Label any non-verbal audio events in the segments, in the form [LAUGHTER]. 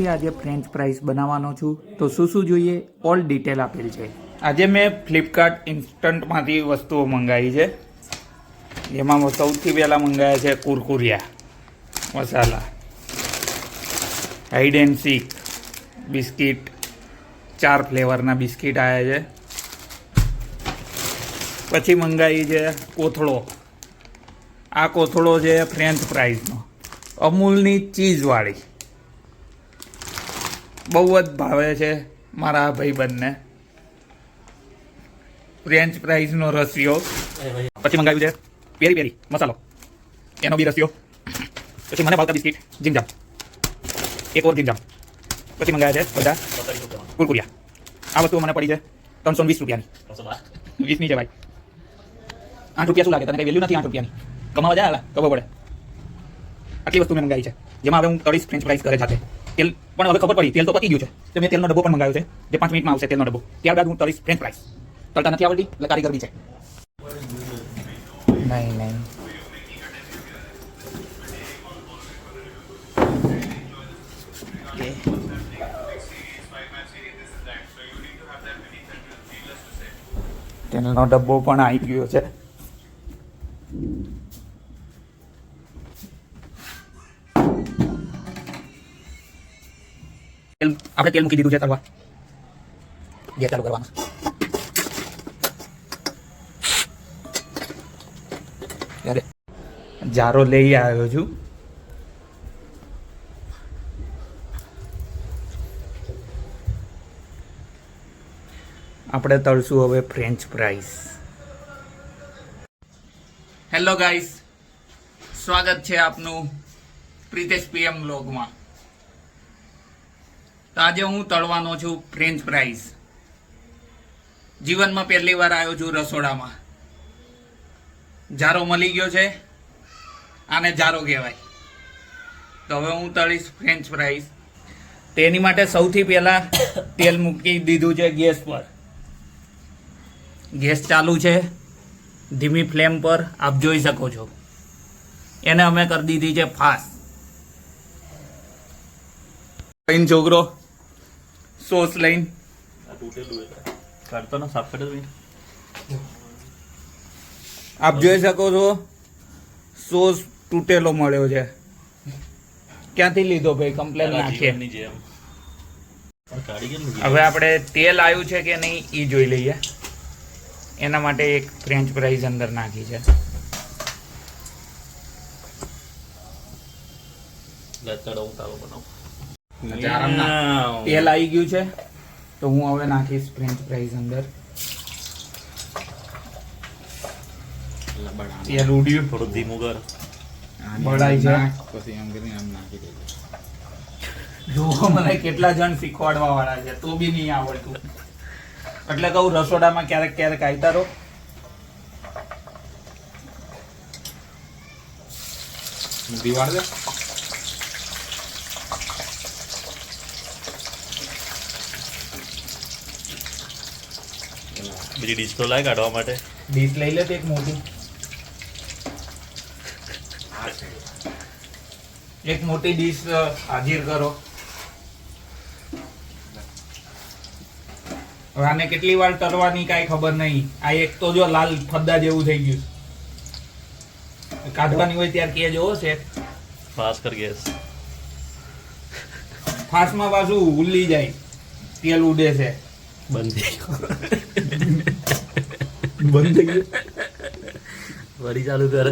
ફ્રેન્ચથી આજે French fries બનાવવાનો છું. તો શું શું જોઈએ? ઓલ ડિટેલ આપેલ છે. આજે મેં ફ્લિપકાર્ટ ઇન્સ્ટન્ટમાંથી વસ્તુઓ મંગાવી છે. જેમાં સૌથી પહેલાં મંગાવ્યા છે કુરકુરિયા, મસાલા હાઈડ એન્ડ સીક બિસ્કિટ, ચાર ફ્લેવરના બિસ્કિટ આવ્યા છે. પછી મંગાવી છે કોથળો. આ કોથળો છે ફ્રેન્ચ ફ્રાઈઝનો અમૂલની ચીઝવાળી. બહુ જ ભાવે છે મારા ભાઈબંધને. ફ્રેન્ચ ફ્રાઈઝનો રસિયો. પછી મંગાવ્યું છે પેરી પેરી મસાલો. એનો બી રસિયો. પછી મને ભાવતા બિસ્કિટ જીમજામ એક ઓર જીમજામ પછી મંગાવ્યા છે બધા કુરકુરિયા. આ વસ્તુઓ મને પડી છે ત્રણસો વીસ રૂપિયાની. વીસની છે ભાઈ. આઠ રૂપિયા શું લાગે? તને કઈ વેલ્યુ નથી આઠ રૂપિયાની? કમાવા જાય ખબર પડે. આટલી વસ્તુ મેં મંગાવી છે. જેમાં હવે હું કરીશ ફ્રેન્ચ ફ્રાઈઝ કરે જાતે. તેલ, પણ હવે ખબર પડી, તેલ તો પતી ગયું છે. તો મેં તેલનો ડબ્બો પણ મંગાવ્યો છે. જે પાંચ મિનિટમાં આવશે તેલનો ડબ્બો. ત્યારબાદ હું તળીશ ફ્રેન્ચ ફ્રાઈસ તળતા નથી આવડતી, એટલે કારીગર બી છે. નહીં નહીં. તેલનો ડબ્બો પણ આવી ગયો છે. તેલ આપણે તેલ મૂકી દીધું છે, તળવા. ગેસ ચાલુ કરવાનું ત્યારે જારો લઈ આવ્યો છું. આપણે તળશું હવે ફ્રેન્ચ ફ્રાઈસ હેલો ગાઈસ સ્વાગત છે આપનું પ્રિતેશ પીએમ બ્લોગમાં તો આજે હું તળવાનો છું ફ્રેન્ચ ફ્રાઈઝ જીવનમાં પહેલી વાર આવ્યો છું રસોડામાં. જારો મળી ગયો છે, આને જારો કહેવાય. તો હવે હું તળીશ ફ્રેન્ચ ફ્રાઈઝ તેની માટે સૌથી પહેલા તેલ મૂકી દીધું છે ગેસ પર. ગેસ ચાલુ છે, ધીમી ફ્લેમ પર આપ જોઈ શકો છો. એને અમે કરી દીધી છે ફાસ્ટ. છોકરો સોસ લઈને કરતો સાફ કરી આપ જોઈ શકો છો સોસ તૂટેલો મળ્યો છે. ક્યાંથી લીધો ભાઈ કમ્પ્લેન નાખીએ? હવે આપણે તેલ આવ્યું છે કે નહીં એ જોઈ લઈએ. એના માટે એક ફ્રેન્ચ ફ્રાઈઝ અંદર નાખી છે. ચડો હું તારો બનાવું. તેલ આવી ગયું છે. તો હું હવે નાખીશ ફ્રેન્ચ ફ્રાઈઝ અંદર. તેલ ઉડ્યું થોડું ધીમું કર. બળાય છે. પછી એમ કરીને આમ નાખી દેજો. જુઓ મને કેટલા જણ શીખવાડવા વાળા છે. તો બી નહીં આવડતું. એટલે કહું રસોડામાં ક્યારેક ક્યારેક આવતા રહો. દિવાળ દે બીજી ડીશ તો લાય કાઢવા માટે. ડીશ લઈ લે એક મોટી. એક મોટી ડીશ હાજર કરો. આને કેટલી વાર તરવાની કાંઈ ખબર નહીં. આ એક તો જો લાલ ફદ્દા જેવું થઈ ગયું કાઢવાની હોય ત્યારે કે જોવો છે ફાસ કર ગેસ. ફાસમાં પાછું ઉલ્લી જાય. તેલ ઉડે છે. બંધ બંધ થઈ ગયું [LAUGHS] વળી ચાલુ કર.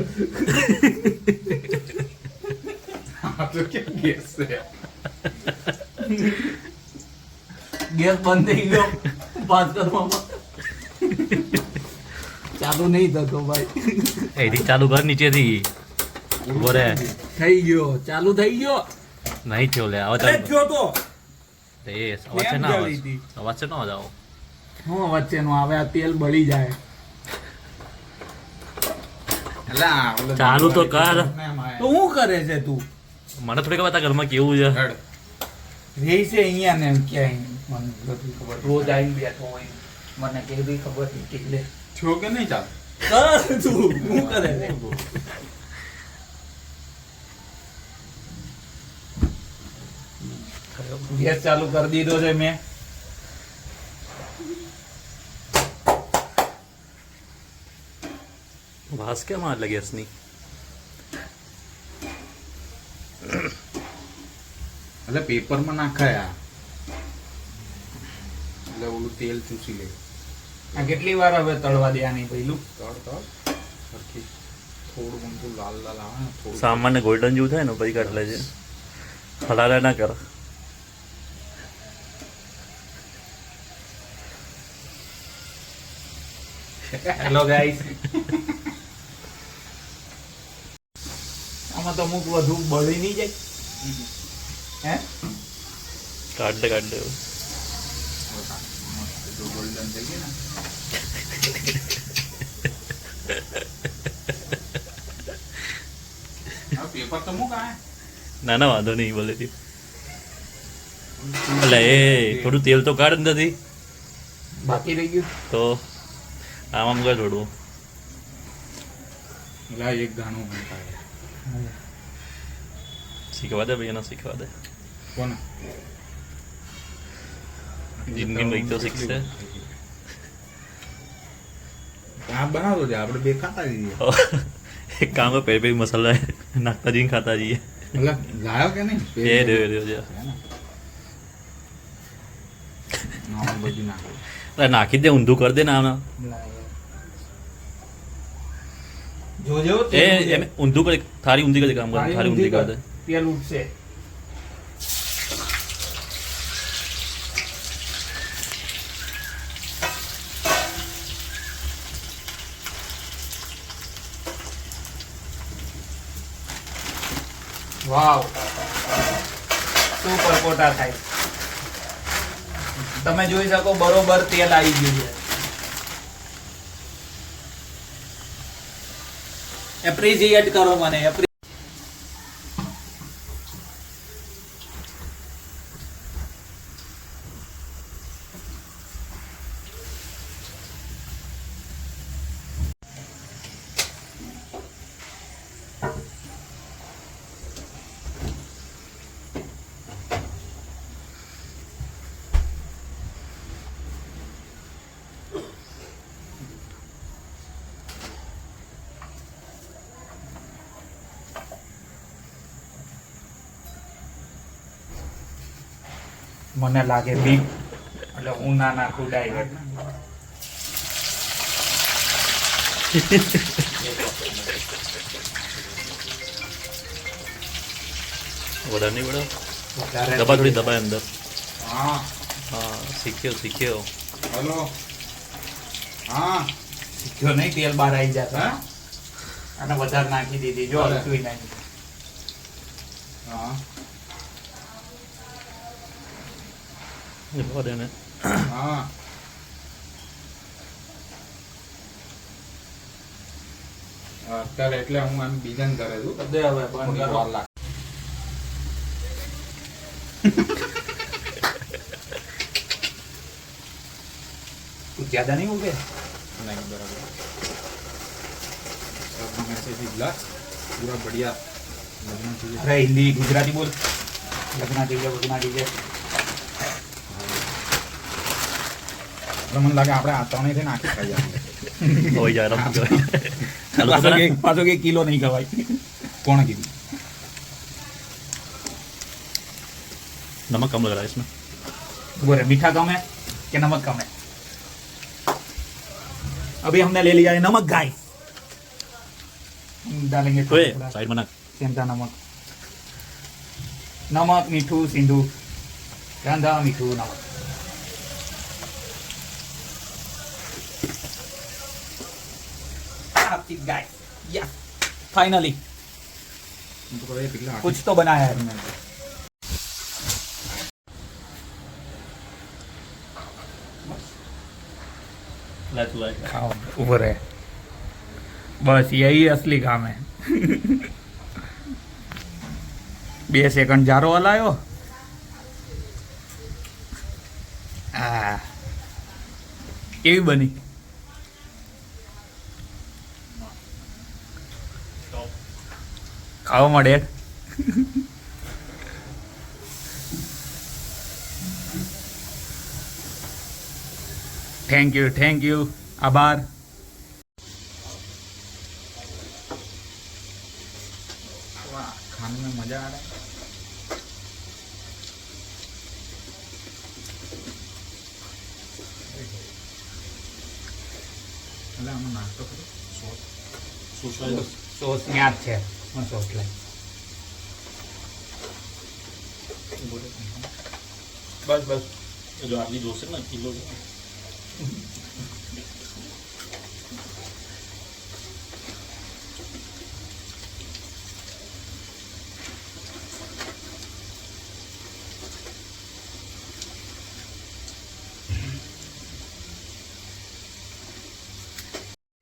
ગેસ બંધ થઈ ગયો. વાત કરવામાં. ચાલુ નહીં થતો ભાઈ. અહીંથી ચાલુ કર નીચેથી. ઊભો રે થઈ ગયો. ચાલુ થઈ ગયો. નહીં થયો લે ચાલુ થયો તો. એ અવાજ છે ના? અવાજ? અવાજ છે ના અવાજ આવો? હું વચ્ચેનું આવે આ તેલ બળી જાય. ચાલુ તો કર. તો હું કરે છે તું? મને થોડી ખબર હતા ઘરમાં કેવું છે. રહી છે અહીંયા ને ક્યાંય મને નથી ખબર રોજ આવીને બેઠો હોય. મને કેવી બી ખબર નથી એટલે છો કે નહીં ચાલ? કર તું. શું કરે છે? ગેસ ચાલુ કરી દીધો છે મેં. વાસ કેમ આટલે એટલે ગેસની એટલે પેપરમાં નાખાય આ એટલે ઓલું તેલ ચૂસી લે આ કેટલી વાર હવે તળવા દેવાની પહેલું? તળ તળ। સરખી થોડું ઊંધું લાલ લાલ આવે ને થોડું. સામાન્ય ગોલ્ડન જેવું થાય ને પછી કાઢ લે છે હલાલા ના કર. હેલો ગાઈસ [LAUGHS] આમાં તો અમુક વધુ બળી નહીં જાય. હે? કાઢ દે કાઢ દે. ગોલ્ડન થઈ ગઈ ને પેપર તો મૂક આ. ના ના વાંધો નહીં બોલે તી. એટલે એ થોડું તેલ તો કાઢ નથી. બાકી રહી ગયું. તો આમાં મૂકે થોડું એક ગાણું મૂકાય શીખવા દે ભાઈ એને શીખવા દે કોને જિંદગીમાં એક તો શીખશે આ બનાવતો છે આપણે બે ખાતા જઈએ એક કામ કર પેરી પેરી મસાલા નાખતા જઈને ખાતા જઈએ એટલે લાયો કે નહીં એ રહ્યો રહ્યો છે ના બધી નાખો અરે નાખી દે ઊંધું કરી દે ને આના જોજો એ એમ ઊંધું કરી થારી ઊંધી કરી કામ કર થારી ઊંધી કરી દે ઉઠશે વાવ. સુપર કોટા થાય. તમે જોઈ શકો બરોબર તેલ આવી ગયું છે. એપ્રિશિએટ કરો મને મને લાગે બીક એટલે હું ના નાખું ડાયરેક્ટ વડા? નહીં વડા દબા થોડી. દબાય અંદર. હા. હા શીખ્યો શીખ્યો. હલો. હા. શીખ્યો નહીં તેલ બહાર આવી જશે. હા? અને વધારે નાખી દીધી. જો. હલતું નહીં હા. એ પડે ને હા અત્યારે એટલે હું આમ બીજાને કરે છું દે હવે બંધ થોડી કરો વાર લાગે. कुछ ज्यादा नहीं हो गया नहीं बराबर सब में से भी ग्लास पूरा बढ़िया लगना चाहिए अरे हिंदी गुजराती बोल लगना चाहिए लगना चाहिए એટલે મને લાગે આપણે આ ત્રણેયથી નાખી ખાઈ આપણે હોય જાય રમ કહેવાય ચાલુ पासों કરો के ને. पासों के किलो नहीं खवाई કોણે કીધું नमक कम लग रहा है इसमें बोले मीठा कम है कि नमक कम है अभी हमने ले लिया है नमक गाय हम डालेंगे ओए थोड़ा साइड में ना सेंधा नमक नमक मीठू सिंधु कांदा मीठू नमक आपकी गाय यस फाइनली હું તો કહે પેલા कुछ तो बनाया है हमने ला तू ला खाओ ऊपर है बस यही असली काम है બે સેકન્ડ જારો હલાયો આ કેવી બની આવો મળે થેન્ક યુ થેન્ક યુ આભાર. ખાને મેં મજા આવે. નાસ્તો કર્યો સોસ. સોસ સોસ છે. હું સોસ લઈ બસ બસ જો આટલી જોશે ને કિલો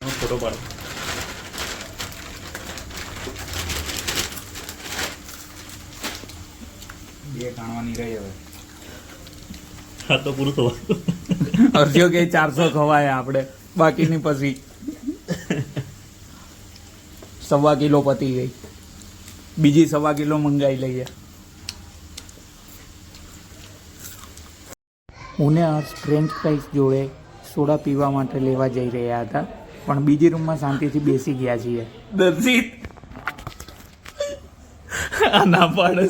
ફોટો પાડો બે કાણવાની રહી હવે. હા તો પૂરું થવાનું અરજીઓ કે ચારસો ખવાય આપણે. બાકીની પછી સવા કિલો પતી ગઈ. બીજી સવા કિલો મંગાવી લઈએ. હું આજ આ ફ્રેન્ચ ફ્રાઈસ જોડે સોડા પીવા માટે લેવા જઈ રહ્યા હતા પણ બીજી રૂમમાં શાંતિથી બેસી ગયા છીએ. દર્શિત! ના પાડે.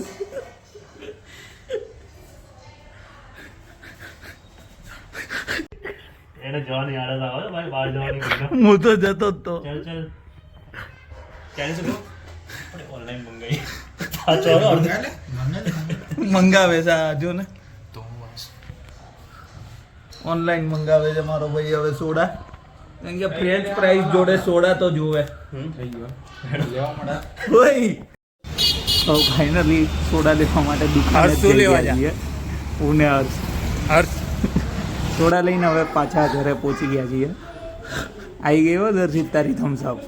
જવાની આડત આવે ભાઈ બહાર જવાની હું તો જતો જ તો. ચાલ ચાલ. ક્યારે શું ઓનલાઈન મંગાવી. મંગાવે છે જો ને? ઓનલાઈન મંગાવે છે મારો ભાઈ હવે સોડા. કારણ કે ફ્રેન્ચ ફ્રાઈઝ જોડે સોડા તો જોવે. થઈ ગયો. લેવા મળે. ઓય! તો ફાઇનલી સોડા લેવા માટે દુકાને શું લેવા જઈએ પુણે હર્ષ. હર્ષ. સોડા લઈને હવે પાછા ઘરે પહોંચી ગયા છીએ. આવી ગયો દર્શિત તારી થમ્સઅપ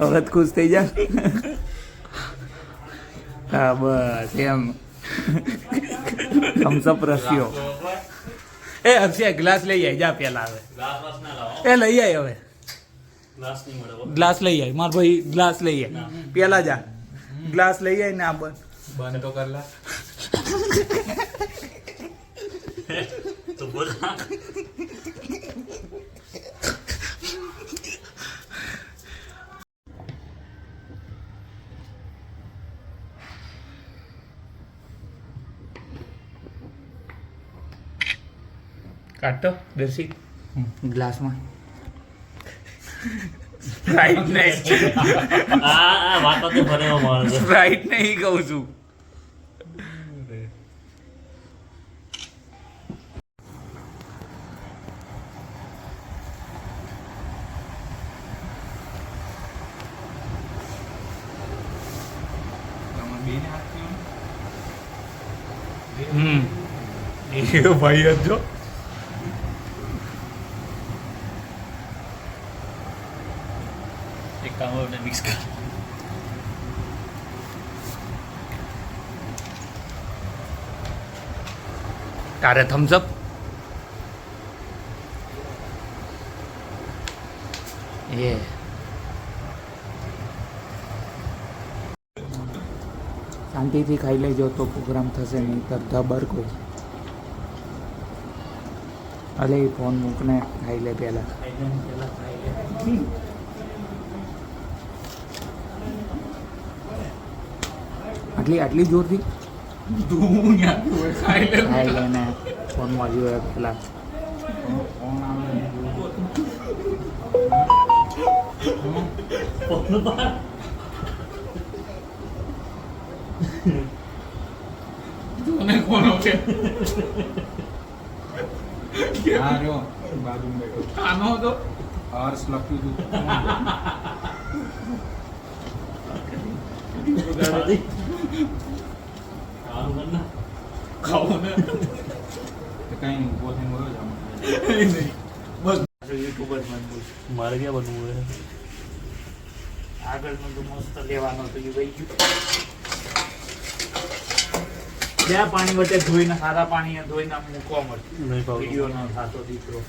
હવે જ ખુશ થઈ જા. હા બસ એમ. થમ્સઅપ રસ્યો. એ હર્ષિયા ગ્લાસ લઈ આવી જા પેલા હવે. એ લઈ આવી હવે. ગ્લાસ લઈ આવી માર ભાઈ ગ્લાસ લઈ આવી પેલા જા. ગ્લાસ લઈ આવી ને આ બંધ. બંધ તો કર લા. તો બોલ [LAUGHS] કાઢતો દર્શિત ગ્લાસમાં. સ્પ્રાઇટ નહીં. [LAUGHS] આ આ વાતો તો મારે છે. સ્પ્રાઇટ નહીં કહું છું તમે બેને હાથ થયો હમ એ ભાઈ જ જો. એક કામ હોય મિક્સ કર. તારે થમ્સઅપ એ શાંતિથી ખાઈ લેજો તો પ્રોગ્રામ થશે નહીં. તો ધબરકો એ ફોન મૂકને ખાઈ લે પહેલાં. આટલી આટલી જોરથી? હોય ખાઈ લે ને પેલા ફોન તને કોનો છે હા રહ્યો બાજુમાં બેઠો આનો હતો હર્ષ લખ્યું હતું જા બનવું મારે ક્યાં બનવું આગળનું તો મસ્ત લેવાનો તો એ વહી ગયું. જ્યાં પાણી વચ્ચે ધોઈને સારા પાણી ધોઈને મૂકવા પાવતો. વીડિયો નો સાચો દીકરો